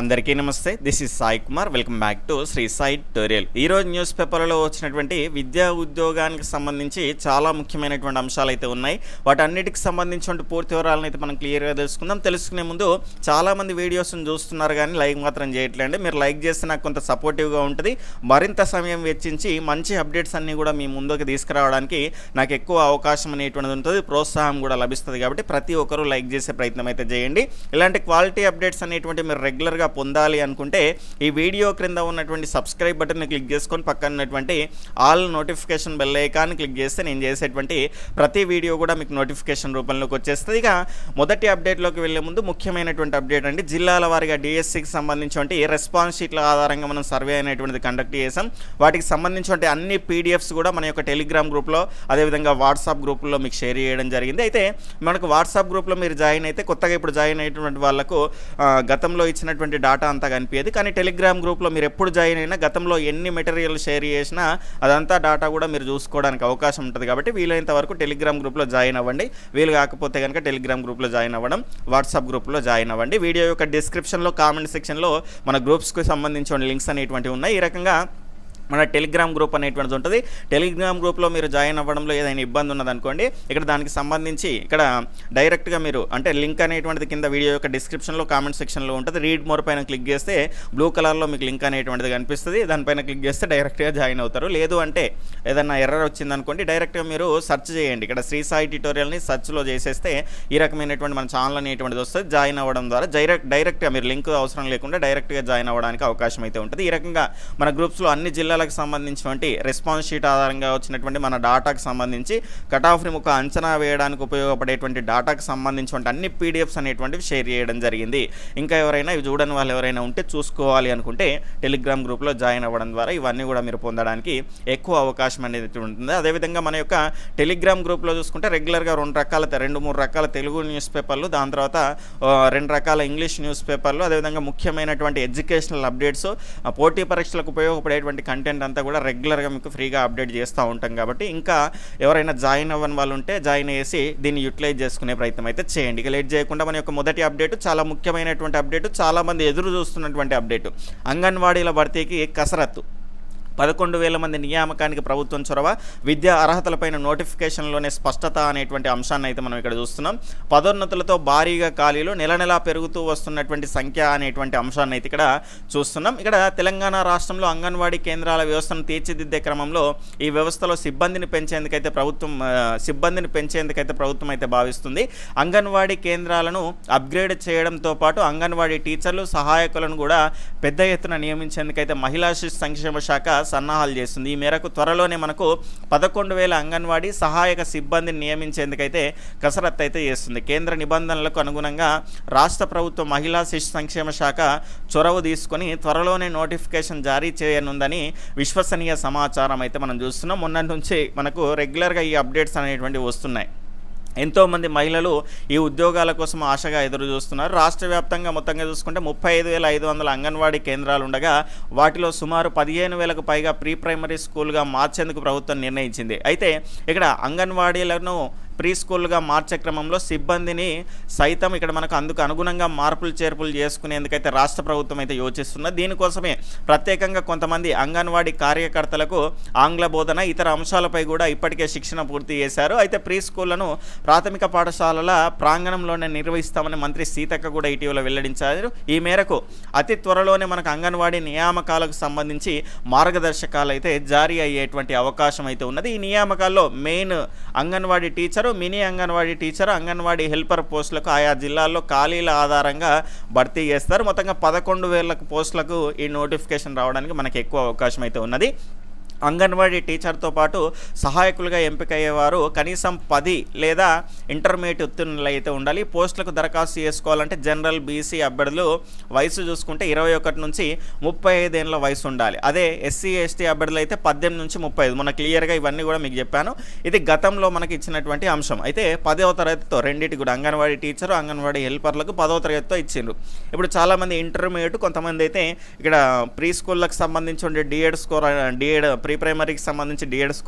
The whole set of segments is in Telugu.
అందరికీ నమస్తే. This is Sai Kumar welcome back to Sri Sai tutorial ఈ రోజు న్యూస్ పేపర్లో వచ్చినటువంటి విద్యా ఉద్యోగానికి సంబంధించి చాలా ముఖ్యమైనటువంటి అంశాలు అయితే ఉన్నాయి. వాటన్నిటికి సంబంధించిన పూర్తి వివరాలను అయితే మనం క్లియర్గా తెలుసుకుందాం. తెలుసుకునే ముందు చాలామంది వీడియోస్ని చూస్తున్నారు కానీ లైక్ మాత్రం చేయట్లేండి మీరు లైక్ చేస్తే నాకు కొంత సపోర్టివ్గా ఉంటుంది. మరింత సమయం వెచ్చించి మంచి అప్డేట్స్ అన్నీ కూడా మీ ముందుకు తీసుకురావడానికి నాకు ఎక్కువ అవకాశం అనేటువంటిది ఉంటుంది. ప్రోత్సాహం కూడా లభిస్తుంది కాబట్టి ప్రతి ఒక్కరూ లైక్ చేసే ప్రయత్నం అయితే చేయండి. ఇలాంటి క్వాలిటీ అప్డేట్స్ అనేటువంటి మీరు రెగ్యులర్గా పొందాలి అనుకుంటే ఈ వీడియో క్రింద ఉన్నటువంటి సబ్స్క్రైబ్ బటన్ని క్లిక్ చేసుకొని పక్కన ఉన్నటువంటి all notification bell icon click చేస్తే నేను చేసేటువంటి ప్రతి వీడియో కూడా మీకు నోటిఫికేషన్ రూపంలోకి వచ్చేస్తుంది. ఇక మొదటి అప్డేట్లోకి వెళ్ళే ముందు ముఖ్యమైనటువంటి అప్డేట్ అండి. జిల్లాల వారిగా డిఎస్సికి సంబంధించి రెస్పాన్స్ షీట్ల ఆధారంగా మనం సర్వే అనేటువంటిది కండక్ట్ చేసాం వాటికి సంబంధించిన అన్ని పీడిఎఫ్స్ కూడా మన యొక్క టెలిగ్రామ్ గ్రూప్లో అదేవిధంగా వాట్సాప్ గ్రూప్లో మీకు షేర్ చేయడం జరిగింది. అయితే మనకు వాట్సాప్ గ్రూప్లో మీరు జాయిన్ అయితే కొత్తగా ఇప్పుడు జాయిన్ అయినటువంటి వాళ్ళకు గతంలో ఇచ్చినటువంటి డాటా అంతా కనిపించదు కానీ టెలిగ్రామ్ గ్రూప్లో మీరు ఎప్పుడు జాయిన్ అయినా గతంలో ఎన్ని మెటీరియల్ షేర్ చేసినా అదంతా డాటా కూడా మీరు చూసుకోవడానికి అవకాశం ఉంటుంది. కాబట్టి వీలైనంత వరకు టెలిగ్రామ్ గ్రూప్లో జాయిన్ అవ్వండి. వీలు కాకపోతే కనుక టెలిగ్రామ్ గ్రూప్లో జాయిన్ అవ్వడం వాట్సాప్ గ్రూప్లో జాయిన్ అవ్వండి. వీడియో యొక్క డిస్క్రిప్షన్లో కామెంట్ సెక్షన్లో మన గ్రూప్స్కి సంబంధించిన లింక్స్ అనేటువంటివి ఉన్నాయి. ఈ రకంగా మన టెలిగ్రామ్ గ్రూప్ అనేటువంటిది ఉంటుంది. టెలిగ్రామ్ గ్రూప్లో మీరు జాయిన్ అవ్వడంలో ఏదైనా ఇబ్బంది ఉన్నదనుకోండి ఇక్కడ దానికి సంబంధించి ఇక్కడ డైరెక్ట్గా మీరు అంటే లింక్ అనేటువంటిది కింద వీడియో యొక్క డిస్క్రిప్షన్లో కామెంట్ సెక్షన్లో ఉంటుంది. రీడ్ మోర్ పైన క్లిక్ చేస్తే బ్లూ కలర్లో మీకు లింక్ అనేటువంటిది కనిపిస్తుంది. దానిపైన క్లిక్ చేస్తే డైరెక్ట్గా జాయిన్ అవుతారు. లేదు అంటే ఏదైనా ఎర్రర్ వచ్చిందనుకోండి డైరెక్ట్గా మీరు సెర్చ్ చేయండి. ఇక్కడ శ్రీ సాయి ట్యూటోరియల్ని సెర్చ్లో చేసేస్తే ఈ రకమైనటువంటి మన ఛానల్ అనేటువంటిది వస్తుంది. జాయిన్ అవ్వడం ద్వారా డైరెక్ట్ డైరెక్ట్గా మీరు లింక్ అవసరం లేకుండా డైరెక్ట్గా జాయిన్ అవ్వడానికి అవకాశం అయితే ఉంటుంది. ఈ రకంగా మన గ్రూప్స్లో అన్ని జిల్లాలకు సంబంధించినటువంటి రెస్పాన్స్ షీట్ ఆధారంగా వచ్చినటువంటి మన డాటాకు సంబంధించి కట్ ఆఫ్ని ఒక అంచనా వేయడానికి ఉపయోగపడేటువంటి డాటాకు సంబంధించినటువంటి అన్ని పీడిఎఫ్స్ అనేటువంటివి షేర్ చేయడం జరిగింది. ఇంకా ఎవరైనా ఇవి చూడని వాళ్ళు ఎవరైనా ఉంటే చూసుకోవాలి అనుకుంటే టెలిగ్రామ్ గ్రూప్లో జాయిన్ అవ్వడం ద్వారా ఇవన్నీ కూడా మీరు పొందడానికి ఎక్కువ అవకాశం అనేది ఉంటుంది. అదేవిధంగా మన యొక్క టెలిగ్రామ్ గ్రూప్లో చూసుకుంటే రెగ్యులర్గా రెండు రకాల రెండు మూడు రకాల తెలుగు న్యూస్ పేపర్లు దాని తర్వాత రెండు రకాల ఇంగ్లీష్ న్యూస్ పేపర్లు అదేవిధంగా ముఖ్యమైనటువంటి ఎడ్యుకేషనల్ అప్డేట్స్ పోటీ పరీక్షలకు ఉపయోగపడేటువంటి కంటెంట్ అంతా కూడా రెగ్యులర్గా మీకు ఫ్రీగా అప్డేట్ చేస్తూ ఉంటాం కాబట్టి ఇంకా ఎవరైనా జాయిన్ అవ్వని వాళ్ళు ఉంటే జాయిన్ చేసి దీన్ని యూటిలైజ్ చేసుకునే ప్రయత్నం అయితే చేయండి. ఇక లేట్ చేయకుండా మన యొక్క మొదటి అప్డేట్ చాలా ముఖ్యమైనటువంటి అప్డేట్ చాలామంది ఎదురు చూస్తున్నటువంటి అప్డేట్ అంగన్వాడీల భర్తీకి కసరత్తు. పదకొండు వేల మంది నియామకానికి ప్రభుత్వం చొరవ విద్యా అర్హతలపైన నోటిఫికేషన్లోనే స్పష్టత అనేటువంటి అంశాన్ని అయితే మనం ఇక్కడ చూస్తున్నాం. పదోన్నతులతో భారీగా ఖాళీలు నెల నెలా పెరుగుతూ వస్తున్నటువంటి సంఖ్య అనేటువంటి అంశాన్ని అయితే ఇక్కడ చూస్తున్నాం. ఇక్కడ తెలంగాణ రాష్ట్రంలో అంగన్వాడీ కేంద్రాల వ్యవస్థను తీర్చిదిద్దే క్రమంలో ఈ వ్యవస్థలో సిబ్బందిని పెంచేందుకైతే ప్రభుత్వం సిబ్బందిని పెంచేందుకైతే ప్రభుత్వం అయితే భావిస్తుంది. అంగన్వాడీ కేంద్రాలను అప్గ్రేడ్ చేయడంతో పాటు అంగన్వాడీ టీచర్లు సహాయకులను కూడా పెద్ద ఎత్తున నియమించేందుకైతే మహిళా శిశు సంక్షేమ శాఖ సన్నాహాలు చేస్తుంది. ఈ మేరకు త్వరలోనే మనకు పదకొండు వేల అంగన్వాడీ సహాయక సిబ్బందిని నియమించేందుకైతే కసరత్తు అయితే చేస్తుంది. కేంద్ర నిబంధనలకు అనుగుణంగా రాష్ట్ర ప్రభుత్వ మహిళా శిశు సంక్షేమ శాఖ చొరవ తీసుకొని త్వరలోనే నోటిఫికేషన్ జారీ చేయనుందని విశ్వసనీయ సమాచారం అయితే మనం చూస్తున్నాం. మొన్నటి నుంచి మనకు రెగ్యులర్గా ఈ అప్డేట్స్ అనేటువంటివి వస్తున్నాయి. ఎంతోమంది మహిళలు ఈ ఉద్యోగాల కోసం ఆశగా ఎదురు చూస్తున్నారు. రాష్ట్ర వ్యాప్తంగా మొత్తంగా చూసుకుంటే ముప్పై ఐదు వేల ఐదు వందల అంగన్వాడీ కేంద్రాలు ఉండగా వాటిలో సుమారు పదిహేను వేలకు పైగా ప్రీ ప్రైమరీ స్కూల్గా మార్చేందుకు ప్రభుత్వం నిర్ణయించింది. అయితే ఇక్కడ అంగన్వాడీలను ప్రీ స్కూల్గా మార్చే క్రమంలో సిబ్బందిని సైతం ఇక్కడ మనకు అందుకు అనుగుణంగా మార్పులు చేర్పులు చేసుకునేందుకైతే రాష్ట్ర ప్రభుత్వం అయితే యోచిస్తున్నది. దీనికోసమే ప్రత్యేకంగా కొంతమంది అంగన్వాడీ కార్యకర్తలకు ఆంగ్ల బోధన ఇతర అంశాలపై కూడా ఇప్పటికే శిక్షణ పూర్తి చేశారు. అయితే ప్రీ స్కూళ్ళను ప్రాథమిక పాఠశాలల ప్రాంగణంలోనే నిర్వహిస్తామని మంత్రి సీతక్క కూడా ఇటీవల వెల్లడించారు. ఈ మేరకు అతి త్వరలోనే మనకు అంగన్వాడీ నియామకాలకు సంబంధించి మార్గదర్శకాలు అయితే జారీ అయ్యేటువంటి అవకాశం అయితే ఉన్నది. ఈ నియామకాల్లో main Anganwadi teacher mini Anganwadi teacher Anganwadi helper పోస్టులకు ఆయా జిల్లాల్లో ఖాళీల ఆధారంగా భర్తీ చేస్తారు. మొత్తంగా పదకొండు వేల పోస్టులకు ఈ నోటిఫికేషన్ రావడానికి మనకి ఎక్కువ అవకాశం అయితే ఉన్నది. అంగన్వాడీ టీచర్తో పాటు సహాయకులుగా ఎంపికయ్యేవారు కనీసం పది లేదా ఇంటర్మీడియట్ ఉత్తీర్ణులు అయితే ఉండాలి. పోస్టులకు దరఖాస్తు చేసుకోవాలంటే జనరల్ బీసీ అభ్యర్థులు వయసు చూసుకుంటే ఇరవై ఒకటి నుంచి ముప్పై ఐదేళ్ళ వయసు ఉండాలి. అదే ఎస్సీ ఎస్టీ అభ్యర్థులు అయితే పద్దెనిమిది నుంచి ముప్పై ఐదు. మన క్లియర్గా ఇవన్నీ కూడా మీకు చెప్పాను. ఇది గతంలో మనకి ఇచ్చినటువంటి అంశం. అయితే పదవ తరగతితో రెండింటి కూడా అంగన్వాడీ టీచరు అంగన్వాడీ హెల్పర్లకు పదవ తరగతితో ఇచ్చిండ్రు. ఇప్పుడు చాలామంది ఇంటర్మీడియట్ కొంతమంది అయితే ఇక్కడ ప్రీ స్కూళ్ళకి సంబంధించి ఉండే DEd score DEd pre pre ప్రైమరీకి సంబంధించి డిఎడ్స్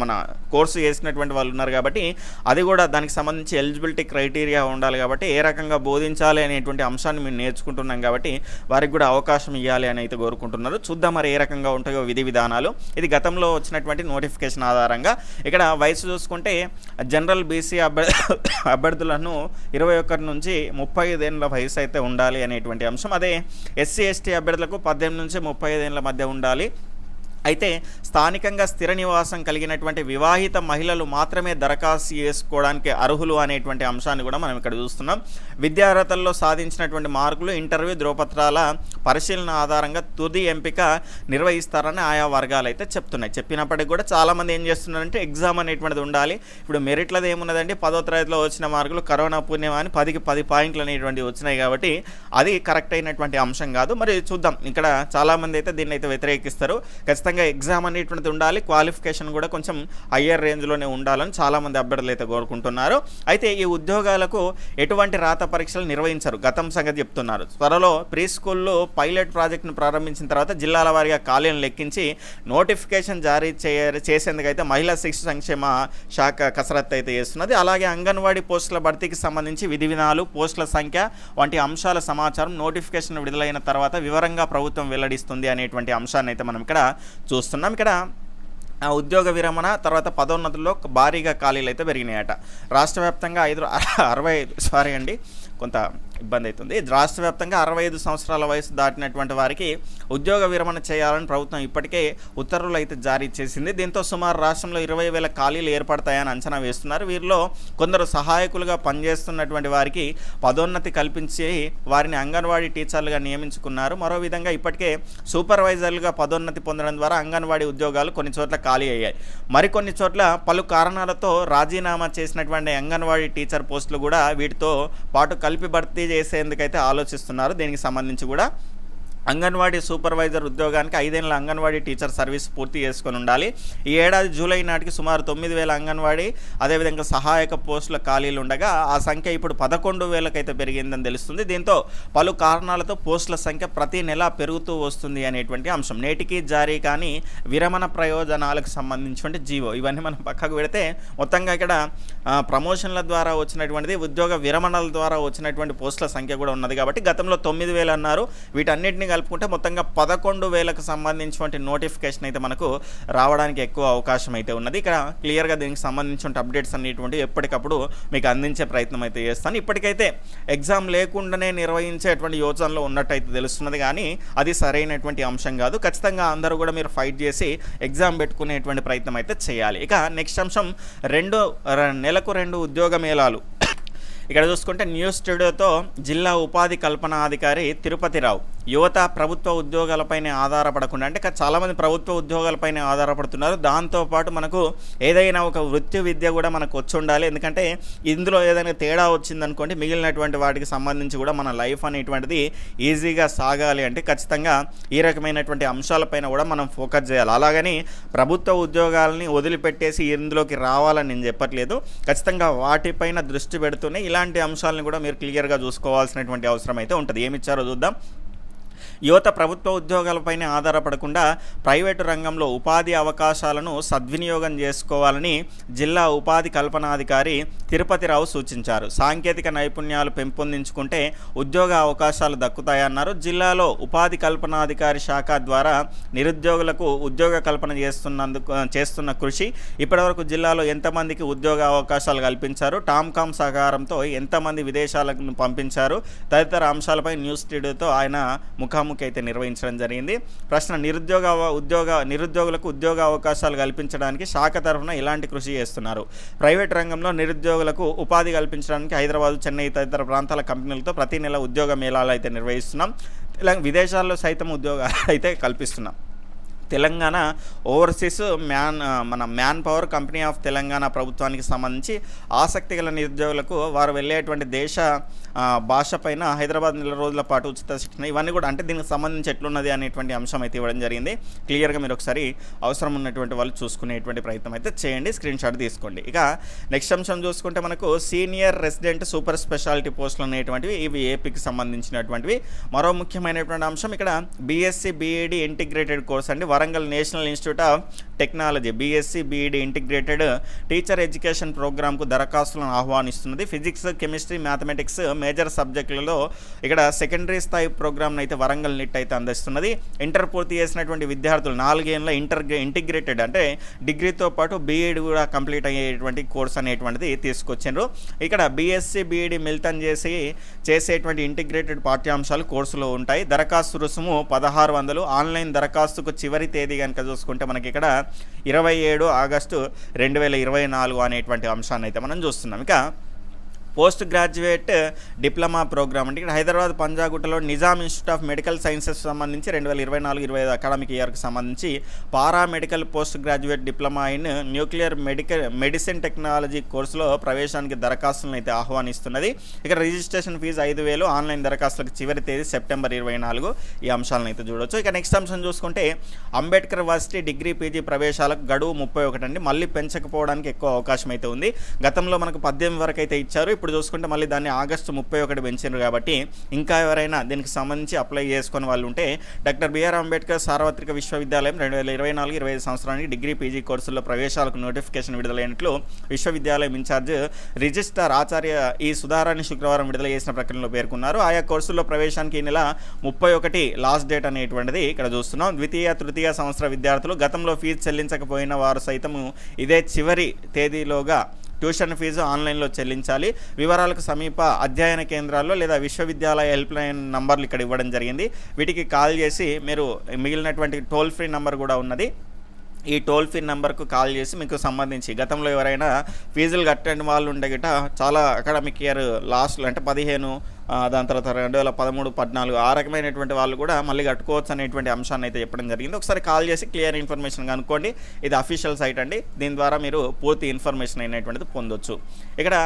మన కోర్సు చేసినటువంటి వాళ్ళు ఉన్నారు కాబట్టి అది కూడా దానికి సంబంధించి ఎలిజిబిలిటీ క్రైటీరియా ఉండాలి కాబట్టి ఏ రకంగా బోధించాలి అనేటువంటి అంశాన్ని మేము నేర్చుకుంటున్నాం కాబట్టి వారికి కూడా అవకాశం ఇవ్వాలి అని అయితే కోరుకుంటున్నారు. చూద్దాం మరి ఏ రకంగా ఉంటాయో విధి విధానాలు. ఇది గతంలో వచ్చినటువంటి నోటిఫికేషన్ ఆధారంగా. ఇక్కడ వయసు చూసుకుంటే జనరల్ బీసీ అభ్యర్థి అభ్యర్థులను ఇరవై ఒకటి నుంచి ముప్పై ఐదేళ్ళ వయసు అయితే ఉండాలి అనేటువంటి అంశం. అదే ఎస్సీ ఎస్టీ అభ్యర్థులకు పద్దెనిమిది నుంచి ముప్పై ఐదేళ్ళ మధ్య ఉండాలి. అయితే స్థానికంగా స్థిర నివాసం కలిగినటువంటి వివాహిత మహిళలు మాత్రమే దరఖాస్తు చేసుకోవడానికి అర్హులు అనేటువంటి అంశాన్ని కూడా మనం ఇక్కడ చూస్తున్నాం. విద్యార్హతల్లో సాధించినటువంటి మార్కులు ఇంటర్వ్యూ ధ్రువపత్రాల పరిశీలన ఆధారంగా తుది ఎంపిక నిర్వహిస్తారని ఆయా వర్గాలు అయితే చెప్తున్నాయి. చెప్పినప్పటికీ కూడా చాలామంది ఏం చేస్తున్నారంటే ఎగ్జామ్ అనేటువంటిది ఉండాలి. ఇప్పుడు మెరిట్లది ఏమున్నదండి? పదో తరగతిలో వచ్చిన మార్కులు కరోనా పుణ్యం అని పదికి పది పాయింట్లు అనేటువంటివి వచ్చినాయి కాబట్టి అది కరెక్ట్ అయినటువంటి అంశం కాదు. మరి చూద్దాం. ఇక్కడ చాలామంది అయితే దీన్ని అయితే వ్యతిరేకిస్తారు. ఖచ్చితంగా ఎగ్జామ్ అనేటువంటిది ఉండాలి. క్వాలిఫికేషన్ కూడా కొంచెం హయ్యర్ రేంజ్లోనే ఉండాలని చాలామంది అభ్యర్థులు అయితే కోరుకుంటున్నారు. అయితే ఈ ఉద్యోగాలకు ఎటువంటి రాత పరీక్షలు నిర్వహించరు. గతం సంగతి చెప్తున్నారు. త్వరలో ప్రీ స్కూల్లో పైలట్ ప్రాజెక్టును ప్రారంభించిన తర్వాత జిల్లాల వారీగా ఖాళీలను లెక్కించి నోటిఫికేషన్ జారీ చేయ చేసేందుకైతే మహిళా శిశు సంక్షేమ శాఖ కసరత్తు అయితే చేస్తున్నది. అలాగే అంగన్వాడీ పోస్టుల భర్తీకి సంబంధించి విధి విధానాలు పోస్టుల సంఖ్య వంటి అంశాల సమాచారం నోటిఫికేషన్ విడుదలైన తర్వాత వివరంగా ప్రభుత్వం వెల్లడిస్తుంది అనేటువంటి అంశాన్ని అయితే మనం ఇక్కడ చూస్తున్నాం. ఇక్కడ ఆ ఉద్యోగ విరమణ తర్వాత పదోన్నతుల్లో భారీగా ఖాళీలు అయితే పెరిగినాయట. రాష్ట్ర వ్యాప్తంగా ఐదు అరవై సారీ అండి కొంత ఇబ్బంది అవుతుంది రాష్ట్ర వ్యాప్తంగా అరవై ఐదు సంవత్సరాల వయసు దాటినటువంటి వారికి ఉద్యోగ విరమణ చేయాలని ప్రభుత్వం ఇప్పటికే ఉత్తర్వులు అయితే జారీ చేసింది. దీంతో సుమారు రాష్ట్రంలో ఇరవై వేల ఖాళీలు ఏర్పడతాయని అంచనా వేస్తున్నారు. వీరిలో కొందరు సహాయకులుగా పనిచేస్తున్నటువంటి వారికి పదోన్నతి కల్పించి వారిని అంగన్వాడీ టీచర్లుగా నియమించుకున్నారు. మరో విధంగా ఇప్పటికే సూపర్వైజర్లుగా పదోన్నతి పొందడం ద్వారా అంగన్వాడీ ఉద్యోగాలు కొన్ని చోట్ల ఖాళీ అయ్యాయి. మరికొన్ని చోట్ల పలు కారణాలతో రాజీనామా చేసినటువంటి అంగన్వాడీ టీచర్ పోస్టులు కూడా వీటితో పాటు కలిపి భర్తీ చేసేందుకైతే ఆలోచిస్తున్నారు. దీనికి సంబంధించి కూడా అంగన్వాడీ సూపర్వైజర్ ఉద్యోగానికి ఐదేళ్ళ అంగన్వాడీ టీచర్ సర్వీస్ పూర్తి చేసుకొని ఉండాలి. ఈ ఏడాది జూలై నాటికి సుమారు తొమ్మిది వేల అంగన్వాడీ అదేవిధంగా సహాయక పోస్టుల ఖాళీలు ఉండగా ఆ సంఖ్య ఇప్పుడు పదకొండు వేలకైతే పెరిగిందని తెలుస్తుంది. దీంతో పలు కారణాలతో పోస్టుల సంఖ్య ప్రతి నెల పెరుగుతూ వస్తుంది అనేటువంటి అంశం. నేటికి జారీ కానీ విరమణ ప్రయోజనాలకు సంబంధించినటువంటి జీవో ఇవన్నీ మనం పక్కకు పెడితే మొత్తంగా ఇక్కడ ప్రమోషన్ల ద్వారా వచ్చినటువంటిది ఉద్యోగ విరమణల ద్వారా వచ్చినటువంటి పోస్టుల సంఖ్య కూడా ఉన్నది కాబట్టి గతంలో తొమ్మిది వేలు అన్నారు. వీటన్నిటిని కలుపుకుంటే మొత్తంగా పదకొండు వేలకు సంబంధించినటువంటి నోటిఫికేషన్ అయితే మనకు రావడానికి ఎక్కువ అవకాశం అయితే ఉన్నది. ఇక్కడ క్లియర్గా దీనికి సంబంధించిన అప్డేట్స్ అనేటువంటి ఎప్పటికప్పుడు మీకు అందించే ప్రయత్నం అయితే చేస్తాను. ఇప్పటికైతే ఎగ్జామ్ లేకుండానే నిర్వహించేటువంటి యోచనలో ఉన్నట్టయితే తెలుస్తున్నది. కానీ అది సరైనటువంటి అంశం కాదు. ఖచ్చితంగా అందరూ కూడా మీరు ఫైట్ చేసి ఎగ్జామ్ పెట్టుకునేటువంటి ప్రయత్నం అయితే చేయాలి. ఇక నెక్స్ట్ అంశం రెండు నెలకు రెండు ఉద్యోగ మేళాలు. ఇక్కడ చూసుకుంటే న్యూస్ స్టూడియోతో జిల్లా ఉపాధి కల్పన అధికారి తిరుపతిరావు. యువత ప్రభుత్వ ఉద్యోగాలపైనే ఆధారపడకుండా అంటే చాలామంది ప్రభుత్వ ఉద్యోగాలపైనే ఆధారపడుతున్నారు. దాంతోపాటు మనకు ఏదైనా ఒక వృత్తి విద్య కూడా మనకు వచ్చి ఉండాలి. ఎందుకంటే ఇందులో ఏదైనా తేడా వచ్చిందనుకోండి మిగిలినటువంటి వాటికి సంబంధించి కూడా మన లైఫ్ అనేటువంటిది ఈజీగా సాగాలి అంటే ఖచ్చితంగా ఈ రకమైనటువంటి అంశాలపైన కూడా మనం ఫోకస్ చేయాలి. అలాగని ప్రభుత్వ ఉద్యోగాలని వదిలిపెట్టేసి ఇందులోకి రావాలని నేను చెప్పట్లేదు. ఖచ్చితంగా వాటిపైన దృష్టి పెడుతూనే ఇలా ఇలాంటి అంశాలను కూడా మీరు క్లియర్గా చూసుకోవాల్సినటువంటి అవసరం అయితే ఉంటుంది. ఏమి ఇచ్చారో చూద్దాం. యువత ప్రభుత్వ ఉద్యోగాలపైనే ఆధారపడకుండా ప్రైవేటు రంగంలో ఉపాధి అవకాశాలను సద్వినియోగం చేసుకోవాలని జిల్లా ఉపాధి కల్పనాధికారి తిరుపతిరావు సూచించారు. సాంకేతిక నైపుణ్యాలు పెంపొందించుకుంటే ఉద్యోగ అవకాశాలు దక్కుతాయన్నారు. జిల్లాలో ఉపాధి కల్పనాధికారి శాఖ ద్వారా నిరుద్యోగులకు ఉద్యోగ కల్పన చేస్తున్నందుకు చేస్తున్న కృషి ఇప్పటివరకు జిల్లాలో ఎంతమందికి ఉద్యోగ అవకాశాలు కల్పించారు? టామ్కామ్ సహకారంతో ఎంతమంది విదేశాలకు పంపించారు? తదితర అంశాలపై న్యూస్ స్టూడియోతో ఆయన ముఖాముఖి అయితే నిర్వహించడం జరిగింది. ప్రశ్న నిరుద్యోగ ఉద్యోగ నిరుద్యోగులకు ఉద్యోగ అవకాశాలు కల్పించడానికి శాఖ తరఫున ఇలాంటి కృషి చేస్తున్నారు. ప్రైవేట్ రంగంలో నిరుద్యోగులకు ఉపాధి కల్పించడానికి హైదరాబాద్ చెన్నై తదితర ప్రాంతాల కంపెనీలతో ప్రతి నెల ఉద్యోగ మేళాలు అయితే నిర్వహిస్తున్నాం. ఇలా విదేశాల్లో సైతం ఉద్యోగాలు అయితే కల్పిస్తున్నాం. తెలంగాణ ఓవర్సీస్ మ్యాన్ మన man power company of Telangana ప్రభుత్వానికి సంబంధించి ఆసక్తి గల నిరుద్యోగులకు వారు వెళ్ళేటువంటి దేశ భాష పైన హైదరాబాద్ నెల రోజుల పాటు ఉచిత శిక్షణ ఇవన్నీ కూడా అంటే దీనికి సంబంధించి ఎట్లున్నది అనేటువంటి అంశం అయితే ఇవ్వడం జరిగింది. క్లియర్గా మీరు ఒకసారి అవసరం ఉన్నటువంటి వాళ్ళు చూసుకునేటువంటి ప్రయత్నం అయితే చేయండి. స్క్రీన్ షాట్ తీసుకోండి. ఇక నెక్స్ట్ అంశం చూసుకుంటే మనకు సీనియర్ రెసిడెంట్ సూపర్ స్పెషాలిటీ పోస్టులు అనేటువంటివి ఇవి ఏపీకి సంబంధించినటువంటివి. మరో ముఖ్యమైనటువంటి అంశం ఇక్కడ బీఎస్సీ బీఈడి ఇంటిగ్రేటెడ్ కోర్స్ అండి. Warangal national institute of technology BSc BEd integrated teacher education ప్రోగ్రామ్కు దరఖాస్తులను ఆహ్వానిస్తున్నది. ఫిజిక్స్ కెమిస్ట్రీ మ్యాథమెటిక్స్ మేజర్ సబ్జెక్టులలో ఇక్కడ సెకండరీ స్థాయి ప్రోగ్రామ్ను అయితే వరంగల్ నిట్ అయితే అందిస్తున్నది. ఇంటర్ పూర్తి చేసినటువంటి విద్యార్థులు నాలుగేళ్ళ ఇంటర్ ఇంటిగ్రేటెడ్ అంటే డిగ్రీతో పాటు బీఈడి కూడా కంప్లీట్ అయ్యేటువంటి కోర్స్ అనేటువంటిది తీసుకొచ్చిండ్రు. ఇక్కడ బీఎస్సీ బీఈడి మిళితం చేసి చేసేటువంటి ఇంటిగ్రేటెడ్ పాఠ్యాంశాలు కోర్సులో ఉంటాయి. దరఖాస్తు రుసుము పదహారు వందలు. ఆన్లైన్ దరఖాస్తుకు చివరి తేదీ కనుక చూసుకుంటే మనకి ఇక్కడ ఇరవై ఏడు ఆగస్టు రెండు వేల ఇరవై నాలుగు అనేటువంటి అంశాన్ని అయితే మనం చూస్తున్నాం. ఇక పోస్ట్ గ్రాడ్యుయేట్ డిప్లొమా ప్రోగ్రామ్ అంటే ఇక్కడ Hyderabad పంజాగుట్టలో Nizam institute of medical sciences సంబంధించి రెండు వేల ఇరవై నాలుగు ఇరవై ఐదు అకాడమిక్ ఇయర్కి సంబంధించి para medical post graduate diploma in nuclear medical medicine technology కోర్సులో ప్రవేశానికి దరఖాస్తులను అయితే ఆహ్వానిస్తున్నది. ఇక్కడ రిజిస్ట్రేషన్ ఫీజు ఐదు వేలు ఆన్లైన్ దరఖాస్తులకు చివరి తేదీ సెప్టెంబర్ ఇరవై నాలుగు ఈ అంశాలను అయితే చూడొచ్చు. ఇక నెక్స్ట్ అంశం చూసుకుంటే అంబేద్కర్ వర్సిటీ డిగ్రీ పీజీ ప్రవేశాలకు గడువు ముప్పై ఒకటి అండి. మళ్ళీ పెంచకపోవడానికి ఎక్కువ అవకాశం అయితే ఉంది. గతంలో మనకు పద్దెనిమిది వరకు అయితే ఇచ్చారు. ఇప్పుడు చూసుకుంటే మళ్ళీ దాన్ని ఆగస్టు ముప్పై ఒకటి పెంచారు కాబట్టి ఇంకా ఎవరైనా దీనికి సంబంధించి అప్లై చేసుకుని వాళ్ళు ఉంటే డాక్టర్ బిఆర్ అంబేద్కర్ సార్వత్రిక విశ్వవిద్యాలయం రెండు వేల ఇరవై నాలుగు ఇరవై ఐదు సంవత్సరానికి డిగ్రీ పీజీ కోర్సుల్లో ప్రవేశాలకు నోటిఫికేషన్ విడుదలైనట్లు విశ్వవిద్యాలయం ఇన్ఛార్జ్ రిజిస్టార్ ఆచార్య ఈ సుధారాన్ని శుక్రవారం విడుదల చేసిన ప్రకటనలో పేర్కొన్నారు. ఆయా కోర్సుల్లో ప్రవేశానికి ఈ నెల ముప్పై ఒకటి లాస్ట్ డేట్ అనేటువంటిది ఇక్కడ చూస్తున్నాం. ద్వితీయ తృతీయ సంవత్సర విద్యార్థులు గతంలో ఫీజు చెల్లించకపోయిన వారు సైతము ఇదే చివరి తేదీలోగా ట్యూషన్ ఫీజు ఆన్లైన్లో చెల్లించాలి. వివరాలకు సమీప అధ్యయన కేంద్రాల్లో లేదా విశ్వవిద్యాలయ హెల్ప్ లైన్ నంబర్లు ఇక్కడ ఇవ్వడం జరిగింది. వీటికి కాల్ చేసి మీరు మిగిలినటువంటి టోల్ ఫ్రీ నంబర్ కూడా ఉన్నది. ఈ టోల్ ఫ్రీ నెంబర్కు కాల్ చేసి మీకు సంబంధించి గతంలో ఎవరైనా ఫీజులు కట్టని వాళ్ళు ఉండే గిట చాలా అకాడమిక్ ఇయర్ లాస్ట్లో అంటే పదిహేను దాని తర్వాత రెండు వేల పదమూడు పద్నాలుగు ఆ రకమైనటువంటి వాళ్ళు కూడా మళ్ళీ కట్టుకోవచ్చు అనేటువంటి అంశాన్ని అయితే చెప్పడం జరిగింది. ఒకసారి కాల్ చేసి క్లియర్ ఇన్ఫర్మేషన్ కనుక్కోండి. ఇది అఫీషియల్ సైట్ అండి. దీని ద్వారా మీరు పూర్తి ఇన్ఫర్మేషన్ అయినటువంటిది పొందొచ్చు. ఇక్కడ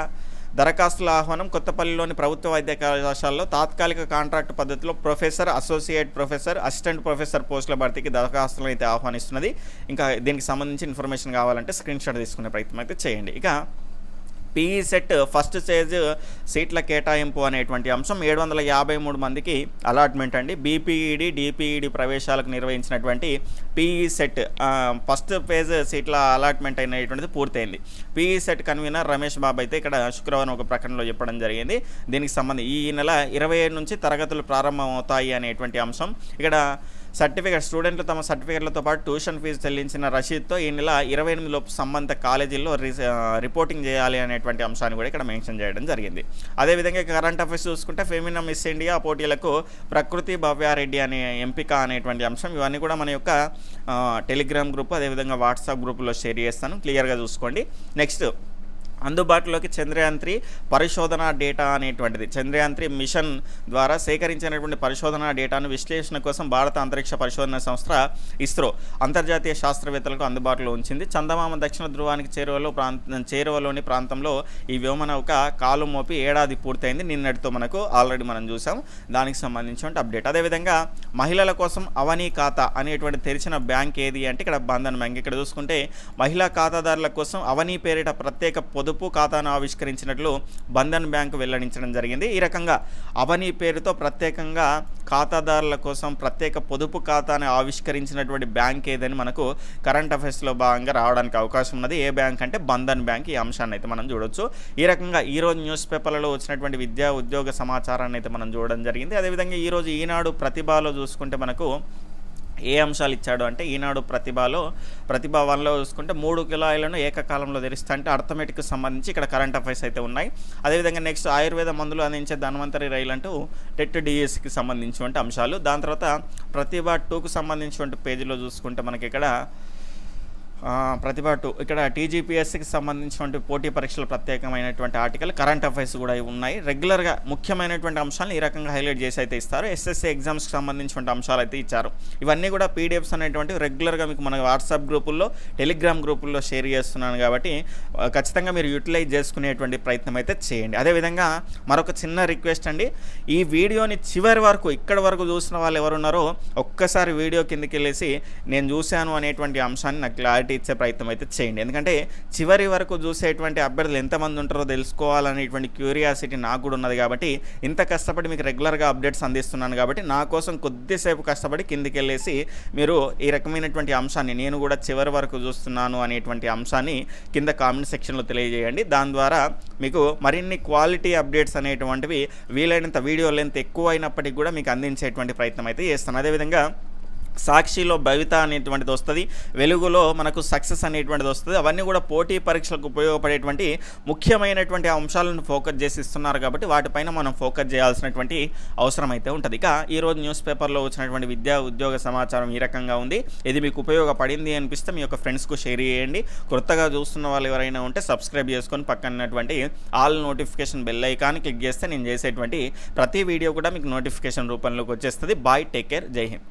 దరఖాస్తుల ఆహ్వానం కొత్తపల్లిలోని ప్రభుత్వ వైద్య కళాశాలలో తాత్కాలిక కాంట్రాక్ట్ పద్ధతిలో professor associate professor assistant professor పోస్టుల భర్తీకి దరఖాస్తులను అయితే ఆహ్వానిస్తున్నది. ఇంకా దీనికి సంబంధించి ఇన్ఫర్మేషన్ కావాలంటే స్క్రీన్ షాట్ తీసుకునే ప్రయత్నం అయితే చేయండి. ఇక పీఈ సెట్ ఫస్ట్ స్టేజ్ సీట్ల కేటాయింపు అనేటువంటి అంశం. ఏడు వందల యాభై మూడు మందికి అలాట్మెంట్ అండి. బీపీఈడి డిపిఈడి ప్రవేశాలకు నిర్వహించినటువంటి పీఈ సెట్ ఫస్ట్ ఫేజ్ సీట్ల అలాట్మెంట్ అయినటువంటిది పూర్తయింది. PE set convener Ramesh Babu అయితే ఇక్కడ శుక్రవారం ఒక ప్రకటనలో చెప్పడం జరిగింది. దీనికి సంబంధించి ఈ నెల ఇరవై ఏడు నుంచి తరగతులు ప్రారంభమవుతాయి అనేటువంటి అంశం. ఇక్కడ సర్టిఫికేట్ స్టూడెంట్లు తమ సర్టిఫికేట్లతో పాటు ట్యూషన్ ఫీజు చెల్లించిన రషీద్తో ఈ నెల ఇరవై ఎనిమిది లోపు సంబంధిత కాలేజీల్లో రి- రిపోర్టింగ్ చేయాలి అనేటువంటి అంశాన్ని కూడా ఇక్కడ మెన్షన్ చేయడం జరిగింది. అదేవిధంగా కరెంట్ అఫైర్స్ చూసుకుంటే ఫెమినా మిస్ ఇండియా పోటీలకు ప్రకృతి భవ్యారెడ్డి అనే ఎంపిక అనేటువంటి అంశం ఇవన్నీ కూడా మన యొక్క టెలిగ్రామ్ గ్రూప్ అదేవిధంగా వాట్సాప్ గ్రూప్లో షేర్ చేస్తాను. క్లియర్గా చూసుకోండి. నెక్స్ట్ అందుబాటులోకి చంద్రయాన్ త్రీ పరిశోధన డేటా అనేటువంటిది. చంద్రయాన్ త్రీ మిషన్ ద్వారా సేకరించినటువంటి పరిశోధన డేటాను విశ్లేషణ కోసం భారత అంతరిక్ష పరిశోధన సంస్థ ఇస్రో అంతర్జాతీయ శాస్త్రవేత్తలకు అందుబాటులో ఉంచింది. చందమామ దక్షిణ ధ్రువానికి చేరువలో ప్రాంత చేరువలోని ప్రాంతంలో ఈ వ్యోమనౌక కాలు మోపి ఏడాది పూర్తయింది. నిన్నటితో మనకు ఆల్రెడీ మనం చూసాం. దానికి సంబంధించిన అప్డేట్. అదేవిధంగా మహిళల కోసం అవనీ ఖాతా అనేటువంటి తెరిచిన బ్యాంక్ ఏది అంటే ఇక్కడ బంధన్ బ్యాంక్. ఇక్కడ చూసుకుంటే మహిళా ఖాతాదారుల కోసం అవనీ పేరిట ప్రత్యేక పొదుపు పొదుపు ఖాతాను ఆవిష్కరించినట్లు బంధన్ బ్యాంకు వెల్లడించడం జరిగింది. ఈ రకంగా అవని పేరుతో ప్రత్యేకంగా ఖాతాదారుల కోసం ప్రత్యేక పొదుపు ఖాతాను ఆవిష్కరించినటువంటి బ్యాంక్ ఏదని మనకు కరెంట్ అఫైర్స్లో భాగంగా రావడానికి అవకాశం ఉన్నది. ఏ బ్యాంక్ అంటే బంధన్ బ్యాంక్. ఈ అంశాన్ని అయితే మనం చూడొచ్చు. ఈ రకంగా ఈరోజు న్యూస్ పేపర్లలో వచ్చినటువంటి విద్యా ఉద్యోగ సమాచారాన్ని అయితే మనం చూడడం జరిగింది. అదేవిధంగా ఈరోజు ఈనాడు ప్రతిభలో చూసుకుంటే మనకు ఏ అంశాలు ఇచ్చాడు అంటే ఈనాడు ప్రతిభలో ప్రతిభ వన్లో చూసుకుంటే మూడు కిలోలను ఏకకాలంలో ధరిస్తా అంటే అర్థమెటిక్కి సంబంధించి ఇక్కడ కరెంట్ అఫైర్స్ అయితే ఉన్నాయి. అదేవిధంగా నెక్స్ట్ ఆయుర్వేద మందులు అందించే ధన్వంతరి రైలు అంటూ టెట్ డిఎస్సికి సంబంధించినటువంటి అంశాలు. దాని తర్వాత ప్రతిభ టూకు సంబంధించినటువంటి పేజీలో చూసుకుంటే మనకి ఇక్కడ ప్రతిపాటు ఇక్కడ టీజీపీఎస్సికి సంబంధించినటువంటి పోటీ పరీక్షలు ప్రత్యేకమైనటువంటి ఆర్టికల్ కరెంట్ అఫైర్స్ కూడా ఉన్నాయి. రెగ్యులర్గా ముఖ్యమైనటువంటి అంశాలను ఈ రకంగా హైలైట్ చేసి అయితే ఇస్తారు. ఎస్ఎస్సి ఎగ్జామ్స్కి సంబంధించినటువంటి అంశాలు అయితే ఇచ్చారు. ఇవన్నీ కూడా పీడిఎఫ్స్ అనేటువంటివి రెగ్యులర్గా మీకు మన వాట్సాప్ గ్రూపుల్లో టెలిగ్రామ్ గ్రూపుల్లో షేర్ చేస్తున్నాను కాబట్టి ఖచ్చితంగా మీరు యూటిలైజ్ చేసుకునేటువంటి ప్రయత్నం అయితే చేయండి. అదేవిధంగా మరొక చిన్న రిక్వెస్ట్ అండి. ఈ వీడియోని చివరి వరకు ఇక్కడ వరకు చూసిన వాళ్ళు ఎవరున్నారో ఒక్కసారి వీడియో కిందకి వెళ్ళేసి నేను చూశాను అనేటువంటి అంశాన్ని నాకు క్లారిటీ ఇచ్చే ప్రయత్నం అయితే చేయండి. ఎందుకంటే చివరి వరకు చూసేటువంటి అభ్యర్థులు ఎంతమంది ఉంటారో తెలుసుకోవాలనేటువంటి క్యూరియాసిటీ నాకు కూడా ఉన్నది కాబట్టి ఇంత కష్టపడి మీకు రెగ్యులర్గా అప్డేట్స్ అందిస్తున్నాను కాబట్టి నా కోసం కొద్దిసేపు కష్టపడి కిందికి వెళ్ళేసి మీరు ఈ రకమైనటువంటి అంశాన్ని నేను కూడా చివరి వరకు చూస్తున్నాను అనేటువంటి అంశాన్ని కింద కామెంట్ సెక్షన్లో తెలియజేయండి. దాని ద్వారా మీకు మరిన్ని క్వాలిటీ అప్డేట్స్ అనేటువంటివి వీలైనంత వీడియో లెంత్ ఎక్కువ అయినప్పటికీ కూడా మీకు అందించేటువంటి ప్రయత్నం అయితే చేస్తాను. అదేవిధంగా సాక్షిలో భవిత అనేటువంటిది వస్తుంది వెలుగులో మనకు సక్సెస్ అనేటువంటిది వస్తుంది. అవన్నీ కూడా పోటీ పరీక్షలకు ఉపయోగపడేటువంటి ముఖ్యమైనటువంటి అంశాలను ఫోకస్ చేసి ఇస్తున్నారు కాబట్టి వాటిపైన మనం ఫోకస్ చేయాల్సినటువంటి అవసరం అయితే ఉంటుంది. ఇక ఈరోజు న్యూస్ పేపర్లో వచ్చినటువంటి విద్యా ఉద్యోగ సమాచారం ఈ రకంగా ఉంది. ఇది మీకు ఉపయోగపడింది అనిపిస్తే మీ యొక్క ఫ్రెండ్స్కు షేర్ చేయండి. కొత్తగా చూస్తున్న వాళ్ళు ఎవరైనా ఉంటే సబ్స్క్రైబ్ చేసుకొని పక్కనటువంటి all notification bell icon click చేస్తే నేను చేసేటువంటి ప్రతి వీడియో కూడా మీకు నోటిఫికేషన్ రూపంలోకి వచ్చేస్తుంది. బాయ్ టేక్ కేర్ జై హింద్.